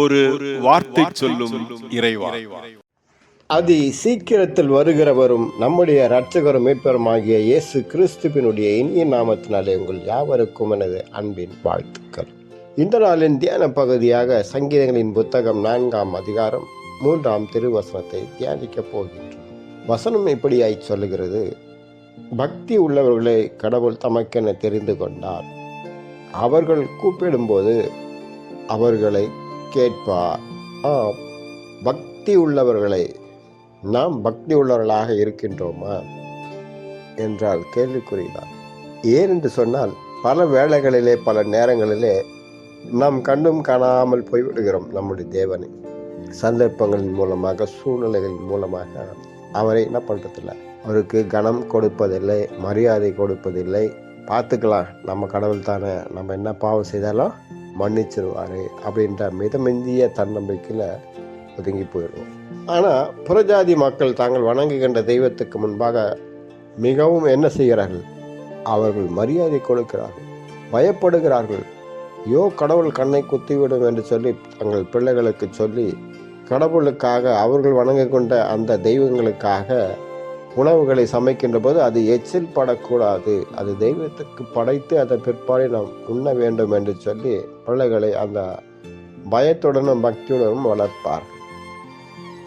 ஒரு வார்த்தை சொல்லும் இறைவா. அதி சீக்கிரத்தில் வருகிறவரும் நம்முடைய இரட்சகரும் மீட்பருமாகிய இயேசு கிறிஸ்துவினுடைய இனிய நாமத்தினாலே உங்கள் யாவருக்கும் எனது அன்பின் வாழ்த்துக்கள். இந்த நாளின் தியான பகுதியாக சங்கீதங்களின் புத்தகம் நான்காம் அதிகாரம் மூன்றாம் திருவசனத்தை தியானிக்கப் போகின்றோம். வசனம் இப்படியாய் சொல்லுகிறது? பக்தி உள்ளவர்களை கடவுள் தமக்கென தெரிந்து கொண்டார். அவர்கள் கூப்பிடும்போது அவர்களை கேட்பார். பக்தி உள்ளவர்களை நாம் பக்தி உள்ளவர்களாக இருக்கின்றோமா? என்றால் கேள்விக்குறிதான். ஏன் என்று சொன்னால் பல வேளைகளிலே பல நேரங்களிலே நாம் கண்டும் காணாமல் போய்விடுகிறோம் நம்முடைய தேவனை. சந்தர்ப்பங்களின் மூலமாக சூழ்நிலைகளின் மூலமாக அவரை என்ன பண்ணுறதில்ல அவருக்கு கனம் கொடுப்பதில்லை மரியாதை கொடுப்பதில்லை. பார்த்துக்கலாம் நம்ம கடவுள் தானே நம்ம என்ன பாவம் செய்தாலும் மன்னிச்சிருவார் அப்படின்ற மிதமிந்திய தன்னம்பிக்கையில் ஒதுங்கி போயிடுவோம் ஆனால் புறஜாதி மக்கள் தாங்கள் வணங்குகின்ற தெய்வத்துக்கு முன்பாக மிகவும் என்ன செய்கிறார்கள்? அவர்கள் மரியாதை கொடுக்கிறார்கள் பயப்படுகிறார்கள். யோ கடவுள் கண்ணை குத்திவிடும் என்று சொல்லி தங்கள் பிள்ளைகளுக்கு சொல்லி கடவுளுக்காக அவர்கள் வணங்கி கொண்ட அந்த தெய்வங்களுக்காக உணவுகளை சமைக்கின்ற போது அது எச்சில் படக்கூடாது. அது தெய்வத்துக்கு படைத்து அதன் பிற்பாடு நாம் உண்ண வேண்டும் என்று சொல்லி பிள்ளைகளை அந்த பயத்துடனும் பக்தியுடனும் வளர்ப்பார்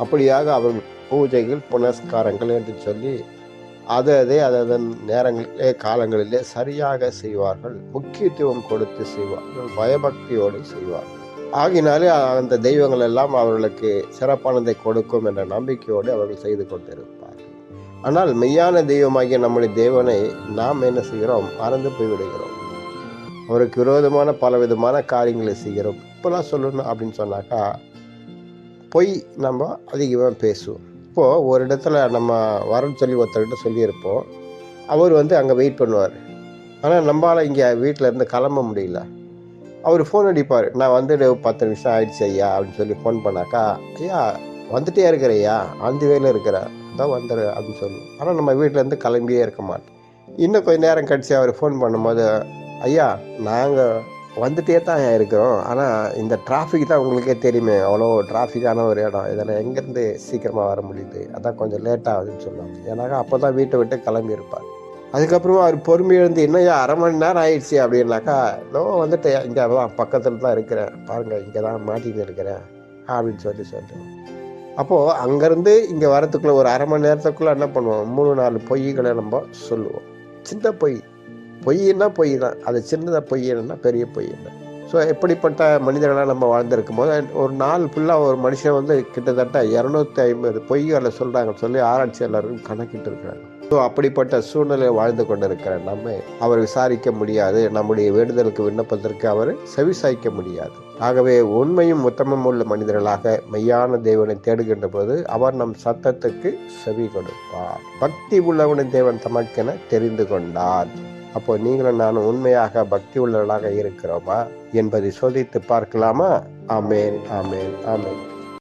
அப்படியாக அவர்கள் பூஜைகள் புனஸ்காரங்கள் என்று சொல்லி அதை அதே அதன் நேரங்களிலே காலங்களிலே சரியாக செய்வார்கள். முக்கியத்துவம் கொடுத்து செய்வார்கள் பயபக்தியோடு செய்வார்கள். ஆகினாலே அந்த தெய்வங்கள் எல்லாம் அவர்களுக்கு சிறப்பானதை கொடுக்கும் என்ற நம்பிக்கையோடு அவர்கள் செய்து கொண்டிருப்பார்கள். ஆனால் மெய்யான தெய்வமாகிய நம்முடைய தேவனை நாம் என்ன செய்கிறோம்? மறந்து போய்விடுகிறோம். அவருக்கு விரோதமான பல விதமான காரியங்களை செய்கிறோம். இப்போலாம் சொல்லணும் அப்படின்னு சொன்னாக்கா பொய் நம்ம அதிகமாக பேசுவோம். இப்போது ஒரு இடத்துல நம்ம வரன்னு சொல்லி ஒருத்தர்கிட்ட சொல்லியிருப்போம். அவர் வந்து அங்கே வெயிட் பண்ணுவார். ஆனால் நம்மளால் இங்கே வீட்டில் இருந்து கிளம்ப முடியல. அவர் ஃபோன் அடிப்பார். நான் வந்து பத்து நிமிஷம் ஆயிடுச்சு ஐயா அப்படின்னு சொல்லி ஃபோன் பண்ணாக்கா ஐயா வந்துட்டே இருக்கிறையா அந்த வேலை இருக்கிற தான் வந்துடு அப்படின்னு சொல்லுவோம் ஆனால் நம்ம வீட்டிலேருந்து கிளம்பியே இருக்க மாட்டோம். இன்னும் கொஞ்சம் நேரம் கழிச்சு அவர் ஃபோன் பண்ணும்போது ஐயா நாங்கள் வந்துட்டே தான் இருக்கிறோம். ஆனால் இந்த டிராஃபிக் தான் உங்களுக்கே தெரியுமே. அவ்வளோ டிராஃபிக்கான ஒரு இடம். இதில் எங்கேருந்து சீக்கிரமாக வர முடியுது? அதான் கொஞ்சம் லேட் ஆகுதுன்னு சொல்லுவாங்க. ஏன்னாக்கா அப்போ தான் வீட்டை விட்டு கிளம்பி இருப்பார். அதுக்கப்புறமா அவர் பொறுமை எழுந்து இன்னும் அரை மணி நேரம் ஆயிடுச்சு அப்படின்னாக்கா நோ வந்துட்டு இங்கே தான் பக்கத்தில் தான் இருக்கிறேன். பாருங்கள் இங்கே தான் மாட்டின்னு இருக்கிறேன் அப்படின்னு சொல்லி சொல்லுவோம் அப்போது அங்கேருந்து இங்கே வரத்துக்குள்ளே ஒரு அரை மணி நேரத்துக்குள்ளே என்ன பண்ணுவோம்? மூணு நாலு பொய்களை நம்ம சொல்லுவோம். சின்ன பொய். பொய்னா பொய் தான். அது சின்னதாக பொய் பெரிய பொய் ஸோ எப்படிப்பட்ட மனிதர்களாக நம்ம வாழ்ந்திருக்கும் போது ஒரு நாள் ஃபுல்லாக ஒரு மனுஷன் வந்து கிட்டத்தட்ட இரநூத்தி ஐம்பது பொய்களை சொல்கிறாங்கன்னு சொல்லி ஆராய்ச்சியாளர்கள் கணக்கிட்டு இருக்கிறாங்க. ஸோ அப்படிப்பட்ட சூழ்நிலை வாழ்ந்து கொண்டிருக்கிற நம்ம அவர் விசாரிக்க முடியாது. நம்முடைய வேண்டுதலுக்கு விண்ணப்பத்திற்கு அவர் செவிசாய்க்க முடியாது. ஆகவே உண்மையும் உத்தமும் உள்ள மனிதர்களாக மெய்யான தேவனை தேடுகின்ற போது அவர் நம் சத்தத்துக்கு செவி கொடுப்பார். பக்தி உள்ளவனை தேவன் தமக்கென தெரிந்து கொண்டார். அப்போ நீங்களும் நானும் உண்மையாக பக்தி உள்ளவர்களாக இருக்கிறோமா? என்பதை சோதித்து பார்க்கலாமா? ஆமேன் ஆமேன் ஆமேன்.